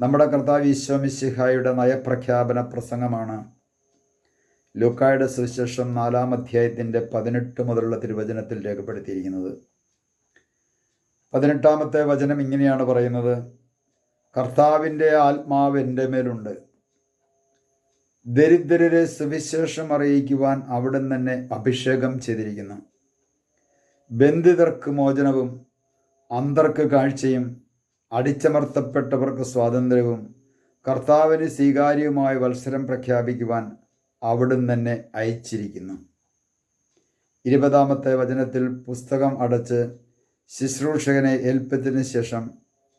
നമ്മുടെ കർത്താവ് ഈശ്വമിശിഹായുടെ നയപ്രഖ്യാപന പ്രസംഗമാണ്. ലൂക്കായുടെ സുവിശേഷം നാലാം അധ്യായത്തിന്റെ പതിനെട്ട് മുതലുള്ള തിരുവചനത്തിൽ രേഖപ്പെടുത്തിയിരിക്കുന്നത്. പതിനെട്ടാമത്തെ വചനം ഇങ്ങനെയാണ് പറയുന്നത്. കർത്താവിന്റെ ആത്മാവ് എന്റെ മേലുണ്ട്. ദരിദ്രരെ സുവിശേഷം അറിയിക്കുവാൻ അവിടുന്ന് തന്നെ അഭിഷേകം ചെയ്തിരിക്കുന്നു. ബന്ധിതർക്ക് മോചനവും അന്തർക്ക് കാഴ്ചയും അടിച്ചമർത്തപ്പെട്ടവർക്ക് സ്വാതന്ത്ര്യവും കർത്താവിന് സ്വീകാര്യവുമായ വത്സരം പ്രഖ്യാപിക്കുവാൻ അവിടുന്ന് തന്നെ അയച്ചിരിക്കുന്നു. ഇരുപതാമത്തെ വചനത്തിൽ പുസ്തകം അടച്ച് ശുശ്രൂഷകനെ ഏൽപ്പത്തിന് ശേഷം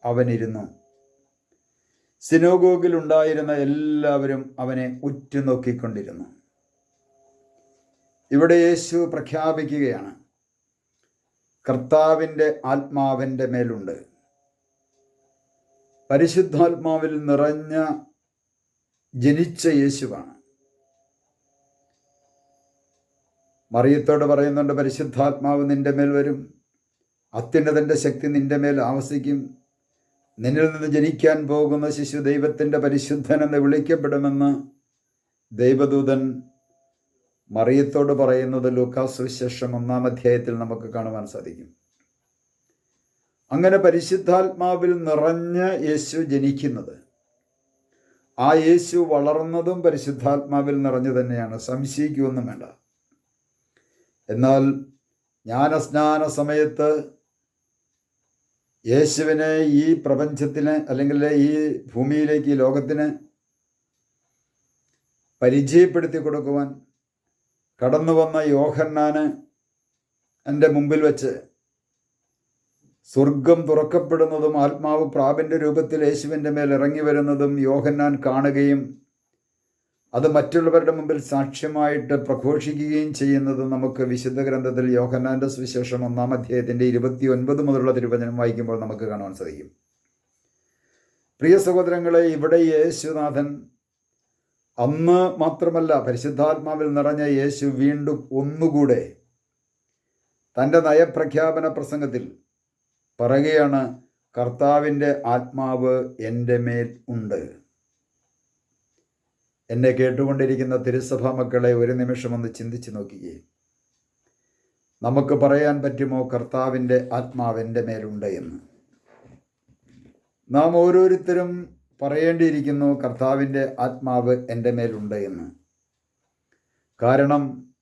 അവനിരുന്നു. സിനോഗോഗിൽ ഉണ്ടായിരുന്ന എല്ലാവരും അവനെ ഉറ്റുനോക്കിക്കൊണ്ടിരുന്നു. ഇവിടെ യേശു പ്രഖ്യാപിക്കുകയാണ് കർത്താവിന്റെ ആത്മാവിന്റെ മേലുണ്ട്. പരിശുദ്ധാത്മാവിൽ നിറഞ്ഞ ജനിച്ച യേശുവാണ്. മറിയത്തോട് പറയുന്നുണ്ട് പരിശുദ്ധാത്മാവ് നിന്റെ മേൽ വരും. അത്യുന്നതന്റെ ശക്തി നിന്റെ മേൽ ആവസിക്കും. നിന്നിൽ നിന്ന് ജനിക്കാൻ പോകുന്ന ശിശു ദൈവത്തിന്റെ പരിശുദ്ധൻ എന്ന് വിളിക്കപ്പെടുമെന്ന് ദൈവദൂതൻ മറിയത്തോട് പറയുന്നത് ലൂക്കാസ് വിശേഷം ഒന്നാം അധ്യായത്തിൽ നമുക്ക് കാണുവാൻ സാധിക്കും. അങ്ങനെ പരിശുദ്ധാത്മാവിൽ നിറഞ്ഞ യേശു ജനിക്കുന്നത്. ആ യേശു വളർന്നതും പരിശുദ്ധാത്മാവിൽ നിറഞ്ഞു തന്നെയാണ്. സംശയിക്കുമൊന്നും വേണ്ട. എന്നാൽ ജ്ഞാനസ്നാന സമയത്ത് യേശുവിനെ ഈ പ്രപഞ്ചത്തിന് അല്ലെങ്കിൽ ഈ ഭൂമിയിലേക്ക് ഈ ലോകത്തിന് പരിചയപ്പെടുത്തി കൊടുക്കുവാൻ കടന്നു വന്ന യോഹന്നാന് എന്റെ മുമ്പിൽ വെച്ച് സ്വർഗം തുറക്കപ്പെടുന്നതും ആത്മാവ് പ്രാപിന്റെ രൂപത്തിൽ യേശുവിന്റെ മേൽ ഇറങ്ങി വരുന്നതും യോഹന്നാൻ കാണുകയും അത് മറ്റുള്ളവരുടെ മുമ്പിൽ സാക്ഷ്യമായിട്ട് പ്രഘോഷിക്കുകയും ചെയ്യുന്നത് നമുക്ക് വിശുദ്ധ ഗ്രന്ഥത്തിൽ യോഹന്നാന്റെ സുവിശേഷം ഒന്നാം അധ്യായത്തിന്റെ ഇരുപത്തി ഒൻപത് മുതലുള്ള തിരുവചനം വായിക്കുമ്പോൾ നമുക്ക് കാണുവാൻ സാധിക്കും. പ്രിയ സഹോദരങ്ങളെ ഇവിടെ യേശുനാഥൻ അന്ന് മാത്രമല്ല പരിശുദ്ധാത്മാവിൽ നിറഞ്ഞ യേശു വീണ്ടും ഒന്നുകൂടെ തന്റെ നയപ്രഖ്യാപന പ്രസംഗത്തിൽ പറയുകയാണ് കർത്താവിന്റെ ആത്മാവ് എന്റെ മേൽ ഉണ്ട്. എന്നെ കേട്ടുകൊണ്ടിരിക്കുന്ന തിരുസഭാ മക്കളെ ഒരു നിമിഷം ഒന്ന് ചിന്തിച്ചു നോക്കിയേ നമുക്ക് പറയാൻ പറ്റുമോ കർത്താവിന്റെ ആത്മാവ് എന്റെ മേലുണ്ട് എന്ന്? നാം ഓരോരുത്തരും പറയേണ്ടിയിരിക്കുന്നു കർത്താവിന്റെ ആത്മാവ് എന്റെ മേലുണ്ട് എന്ന്. കാരണം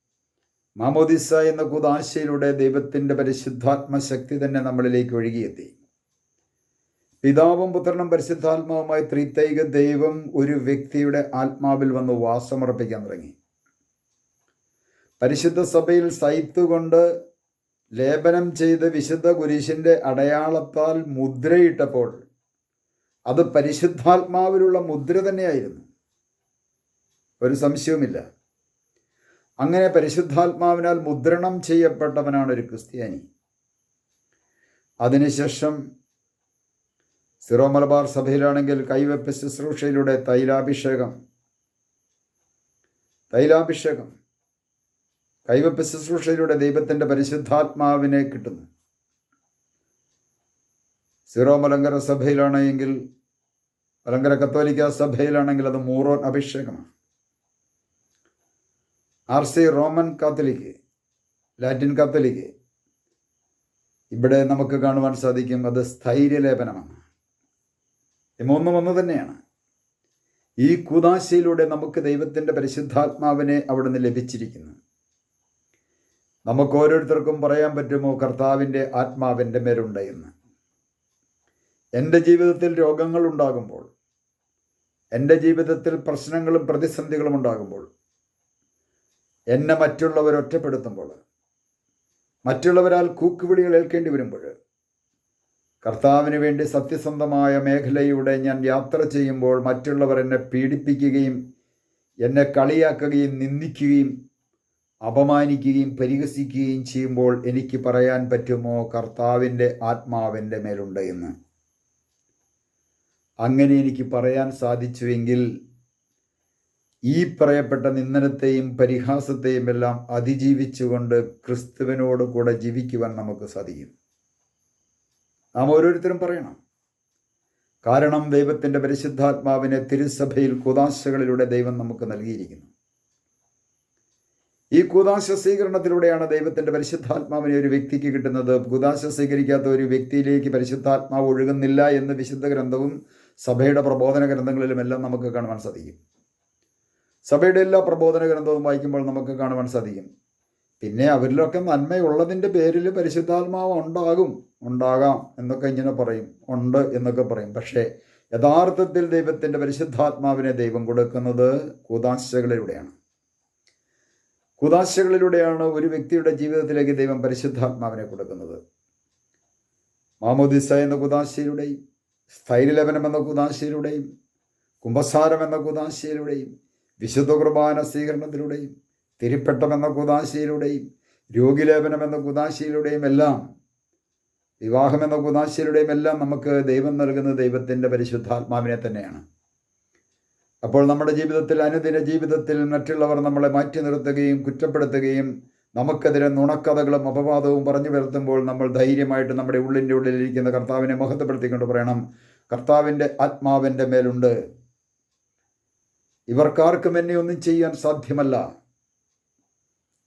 മാമോദിസ എന്ന കുതാശയിലൂടെ ദൈവത്തിന്റെ പരിശുദ്ധാത്മശക്തി തന്നെ നമ്മളിലേക്ക് ഒഴുകിയെത്തി. പിതാവും പുത്രനും പരിശുദ്ധാത്മാവുമായി ത്രിത്തൈക ദൈവം ഒരു വ്യക്തിയുടെ ആത്മാവിൽ വന്ന് വാസമർപ്പിക്കാൻ തുടങ്ങി. പരിശുദ്ധ സഭയിൽ സൈത്തുകൊണ്ട് ലേപനം ചെയ്ത് വിശുദ്ധ കുരിശിന്റെ അടയാളത്താൽ മുദ്രയിട്ടപ്പോൾ അത് പരിശുദ്ധാത്മാവിലുള്ള മുദ്ര തന്നെയായിരുന്നു. ഒരു സംശയവുമില്ല. അങ്ങനെ പരിശുദ്ധാത്മാവിനാൽ മുദ്രണം ചെയ്യപ്പെട്ടവനാണ് ഒരു ക്രിസ്ത്യാനി. അതിനുശേഷം സിറോ മലബാർ സഭയിലാണെങ്കിൽ കൈവെപ്പ് ശുശ്രൂഷയിലൂടെ തൈലാഭിഷേകം. തൈലാഭിഷേകം. കൈവെപ്പ് ശുശ്രൂഷയിലൂടെ ദൈവത്തിന്റെ പരിശുദ്ധാത്മാവിനെ കിട്ടുന്നു. സിറോ മലങ്കര സഭയിലാണെങ്കിൽ മലങ്കര കത്തോലിക്ക സഭയിലാണെങ്കിൽ അത് മൂറോൻ അഭിഷേകമാണ്. R C Roman Catholic Latin Catholic ഇവിടെ നമുക്ക് കാണുവാൻ സാധിക്കും അത് സ്ഥൈര്യലേപനമാണ്. മൂന്നും ഒന്ന് തന്നെയാണ്. ഈ കൂതാശയിലൂടെ നമുക്ക് ദൈവത്തിന്റെ പരിശുദ്ധാത്മാവിനെ അവിടുന്ന് ലഭിച്ചിരിക്കുന്നു. നമുക്ക് ഓരോരുത്തർക്കും പറയാൻ പറ്റുമോ കർത്താവിന്റെ ആത്മാവിന്റെ മേലുണ്ട് എന്ന്. എന്റെ ജീവിതത്തിൽ രോഗങ്ങൾ ഉണ്ടാകുമ്പോൾ എന്റെ ജീവിതത്തിൽ പ്രശ്നങ്ങളും പ്രതിസന്ധികളും ഉണ്ടാകുമ്പോൾ എന്നെ മറ്റുള്ളവർ ഒറ്റപ്പെടുത്തുമ്പോൾ മറ്റുള്ളവരാൽ കൂക്കുവിളികൾ ഏൽക്കേണ്ടി വരുമ്പോൾ കർത്താവിന് വേണ്ടി സത്യസന്ധമായ മേഖലയുടെ ഞാൻ യാത്ര ചെയ്യുമ്പോൾ മറ്റുള്ളവർ എന്നെ പീഡിപ്പിക്കുകയും എന്നെ കളിയാക്കുകയും നിന്ദിക്കുകയും അപമാനിക്കുകയും പരിഹസിക്കുകയും ചെയ്യുമ്പോൾ എനിക്ക് പറയാൻ പറ്റുമോ കർത്താവിന്റെ ആത്മാവിന്റെ മേലുണ്ട് എന്ന്? അങ്ങനെ എനിക്ക് പറയാൻ സാധിച്ചുവെങ്കിൽ ഈ പറയപ്പെട്ട നിന്ദനത്തെയും പരിഹാസത്തെയും എല്ലാം അതിജീവിച്ചുകൊണ്ട് ക്രിസ്തുവിനോട് കൂടെ ജീവിക്കുവാൻ നമുക്ക് സാധിക്കും. നാം ഓരോരുത്തരും പറയണം. കാരണം ദൈവത്തിന്റെ പരിശുദ്ധാത്മാവിനെ തിരുസഭയിൽ കുതാശകളിലൂടെ ദൈവം നമുക്ക് നൽകിയിരിക്കുന്നു. ഈ കുതാശ സ്വീകരണത്തിലൂടെയാണ് ദൈവത്തിന്റെ പരിശുദ്ധാത്മാവിനെ ഒരു വ്യക്തിക്ക് കിട്ടുന്നത്. കുതാശ സ്വീകരിക്കാത്ത ഒരു വ്യക്തിയിലേക്ക് പരിശുദ്ധാത്മാവ് ഒഴുകുന്നില്ല എന്ന് വിശുദ്ധ ഗ്രന്ഥവും സഭയുടെ പ്രബോധന ഗ്രന്ഥങ്ങളിലുമെല്ലാം നമുക്ക് കാണുവാൻ സാധിക്കും. സഭയുടെ എല്ലാ പ്രബോധന ഗ്രന്ഥവും വായിക്കുമ്പോൾ നമുക്ക് കാണുവാൻ സാധിക്കും. പിന്നെ അവരിലൊക്കെ നന്മയുള്ളതിന്റെ പേരിൽ പരിശുദ്ധാത്മാവ് ഉണ്ടാകും ഉണ്ടാകാം എന്നൊക്കെ ഇങ്ങനെ പറയും. ഉണ്ട് എന്നൊക്കെ പറയും. പക്ഷേ യഥാർത്ഥത്തിൽ ദൈവത്തിന്റെ പരിശുദ്ധാത്മാവിനെ ദൈവം കൊടുക്കുന്നത് കുതാശകളിലൂടെയാണ്. കുതാശകളിലൂടെയാണ് ഒരു വ്യക്തിയുടെ ജീവിതത്തിലേക്ക് ദൈവം പരിശുദ്ധാത്മാവിനെ കൊടുക്കുന്നത്. മാമോദിസ എന്ന കുതാശയിലൂടെയും സ്ഥൈര്യലപനം എന്ന കുതാശയിലൂടെയും കുംഭസാരം എന്ന കുതാശയിലൂടെയും വിശുദ്ധ കുർബാന സ്വീകരണത്തിലൂടെയും തിരിപ്പെട്ടമെന്ന കുതാശയിലൂടെയും രോഗിലേപനമെന്ന കുതാശയിലൂടെയും എല്ലാം വിവാഹമെന്ന കുതാശയിലൂടെയും എല്ലാം നമുക്ക് ദൈവം നൽകുന്ന ദൈവത്തിന്റെ പരിശുദ്ധാത്മാവിനെ തന്നെയാണ്. അപ്പോൾ നമ്മുടെ ജീവിതത്തിൽ അനുദിന ജീവിതത്തിൽ മറ്റുള്ളവർ നമ്മളെ മാറ്റി നിർത്തുകയും കുറ്റപ്പെടുത്തുകയും നമുക്കെതിരെ നുണക്കഥകളും അപവാദവും പറഞ്ഞു വരുത്തുമ്പോൾ നമ്മൾ ധൈര്യമായിട്ട് നമ്മുടെ ഉള്ളിന്റെ ഉള്ളിലിരിക്കുന്ന കർത്താവിനെ മഹത്വപ്പെടുത്തിക്കൊണ്ട് പറയണം. കർത്താവിന്റെ ആത്മാവിന്റെ മേലുണ്ട്. ഇവർക്കാർക്കും എന്നെ ഒന്നും ചെയ്യാൻ സാധ്യമല്ല.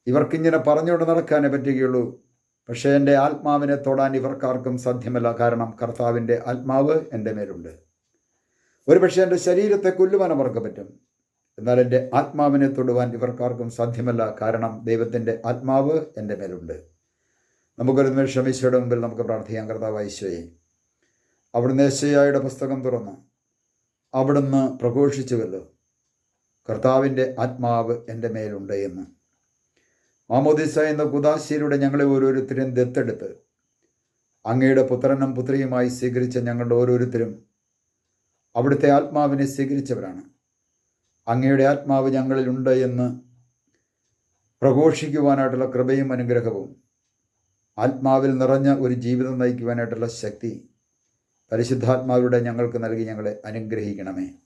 ഇവർക്കിങ്ങനെ പറഞ്ഞുകൊണ്ട് നടക്കാനേ പറ്റുകയുള്ളൂ. പക്ഷേ എന്റെ ആത്മാവിനെ തൊടാൻ ഇവർക്കാർക്കും സാധ്യമല്ല. കാരണം കർത്താവിന്റെ ആത്മാവ് എന്റെ മേലുണ്ട്. ഒരു പക്ഷേ എന്റെ ശരീരത്തെ കൊല്ലുവാൻ അവർക്ക് പറ്റും. എന്നാൽ എന്റെ ആത്മാവിനെ തൊടുവാൻ ഇവർക്കാർക്കും സാധ്യമല്ല. കാരണം ദൈവത്തിന്റെ ആത്മാവ് എന്റെ മേലുണ്ട്. നമുക്കൊരു നിമിഷം ഈശോയുടെ മുമ്പിൽ നമുക്ക് പ്രാർത്ഥിക്കാം. കർത്താവ് ഈശോയെ അവിടുന്ന് ഏശയായുടെ പുസ്തകം തുറന്ന് അവിടുന്ന് പ്രഘോഷിച്ചുവല്ലോ. കർത്താവിന്റെ ആത്മാവ് എന്റെ മേലുണ്ട് എന്ന്. മാമോദിസ എന്ന കുദാശിയിലൂടെ ഞങ്ങളെ ഓരോരുത്തരും ദത്തെടുത്ത് അങ്ങയുടെ പുത്രനും പുത്രിയുമായി സ്വീകരിച്ച ഞങ്ങളുടെ ഓരോരുത്തരും അവിടുത്തെ ആത്മാവിനെ സ്വീകരിച്ചവരാണ്. അങ്ങയുടെ ആത്മാവ് ഞങ്ങളിലുണ്ട് എന്ന് പ്രഘോഷിക്കുവാനായിട്ടുള്ള കൃപയും അനുഗ്രഹവും ആത്മാവിൽ നിറഞ്ഞ ഒരു ജീവിതം നയിക്കുവാനായിട്ടുള്ള ശക്തി പരിശുദ്ധാത്മാവിലൂടെ ഞങ്ങൾക്ക് നൽകി ഞങ്ങളെ അനുഗ്രഹിക്കണമേ.